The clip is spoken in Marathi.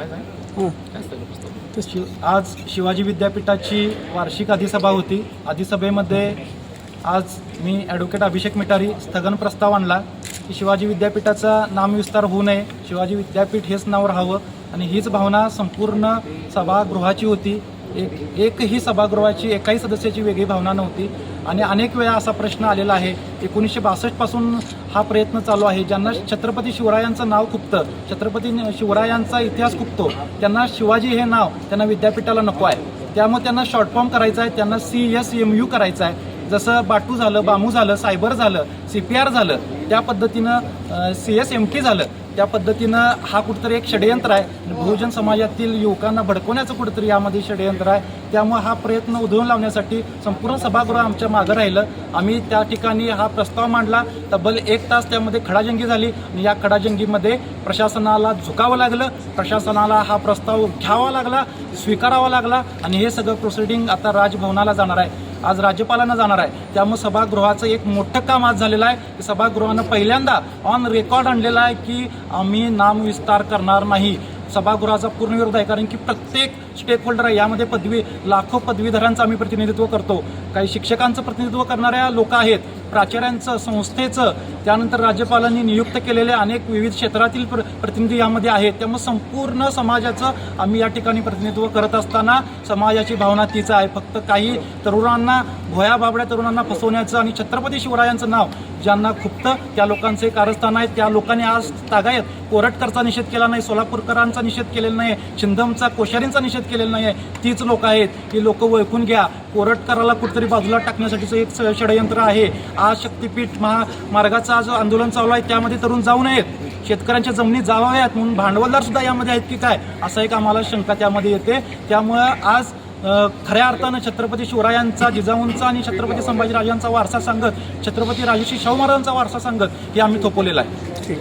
हां. शिव आज शिवाजी विद्यापीठाची वार्षिक अधिसभा होती. अधिसभेमध्ये आज मी ॲडव्होकेट अभिषेक मिटारी स्थगन प्रस्ताव आणला की शिवाजी विद्यापीठाचा नामविस्तार होऊ नये. शिवाजी विद्यापीठ हेच नाव राहावं. आणि हीच भावना संपूर्ण सभागृहाची होती. एक एकही सभागृहाची एकाही सदस्याची वेगळी भावना नव्हती. आणि अनेक वेळा असा प्रश्न आलेला आहे एकोणीसशे बासष्टपासून हा प्रयत्न चालू आहे. ज्यांना छत्रपती शिवरायांचं नाव खुपतं छत्रपती शिवरायांचा इतिहास खुपतो त्यांना शिवाजी हे नाव त्यांना विद्यापीठाला नको आहे. त्यामुळे त्यांना शॉर्ट फॉर्म करायचा आहे त्यांना सी एस एम यू करायचं आहे. जसं बाटू झालं बामू झालं सायबर झालं सी पी आर झालं त्या पद्धतीनं सी एस एम टी झालं त्या पद्धतीनं हा कुठंतरी एक षडयंत्र आहे. बहुजन समाजातील युवकांना भडकवण्याचं कुठंतरी यामध्ये षडयंत्र आहे. त्यामुळे हा प्रयत्न उधळून लावण्यासाठी संपूर्ण सभागृह आमच्या मागं राहिलं. आम्ही त्या ठिकाणी हा प्रस्ताव मांडला. तब्बल एक तास त्यामध्ये खडाजंगी झाली. आणि या खडाजंगीमध्ये प्रशासनाला झुकावं लागलं. प्रशासनाला हा प्रस्ताव घ्यावा लागला स्वीकारावा लागला. आणि हे सगळं प्रोसिडिंग आता राजभवनाला जाणार आहे. आज राज्यपालांना जाणार आहे. त्यामुळे सभागृहाचं एक मोठं काम आज झालेलं आहे. की सभागृहानं पहिल्यांदा ऑन रेकॉर्ड आणलेलं आहे की आम्ही नामविस्तार करणार नाही. सभागृहाचा पूर्ण विरोध आहे. कारण की प्रत्येक स्टेक होल्डर आहे. यामध्ये पदवी लाखो पदवीधरांचं आम्ही प्रतिनिधित्व करतो. काही शिक्षकांचं प्रतिनिधित्व करणाऱ्या लोक आहेत. प्राचार्यांचं संस्थेचं त्यानंतर राज्यपालांनी नियुक्त केलेले अनेक विविध क्षेत्रातील प्र प्रतिनिधी यामध्ये आहेत. त्यामुळे संपूर्ण समाजाचं आम्ही या ठिकाणी प्रतिनिधित्व करत असताना समाजाची भावना तीच आहे. फक्त काही तरुणांना भोया बाबड्या तरुणांना फसवण्याचं आणि छत्रपती शिवरायांचं नाव ज्यांना खुपतं त्या लोकांचे कारस्थान आहे. त्या लोकांनी आज तागायत कोरटकरचा निषेध केला नाही सोलापूरकरांचा निषेध केलेला नाही छिंदमचा कोश्यारींचा निषेध केलेला नाही आहे तीच लोक आहेत. ही लोक ओळखून घ्या. कोरटकराला कुठेतरी बाजूला टाकण्यासाठीचं एक षडयंत्र आहे. आज शक्तीपीठ महामार्गाचं आज आंदोलन चालू आहे. त्यामध्ये तरुण जाऊ नयेत. शेतकऱ्यांच्या जमिनी जावाव्यात. म्हणून भांडवलदार सुद्धा यामध्ये आहेत की काय? असा एक आम्हाला शंका त्यामध्ये येते. त्यामुळं आज खऱ्या अर्थानं छत्रपती शिवरायांचा जिजाऊंचा आणि छत्रपती संभाजीराजांचा वारसा सांगत छत्रपती राजश्री शाहू महाराजांचा वारसा सांगत हे आम्ही थोपवलेला आहे. ठीक.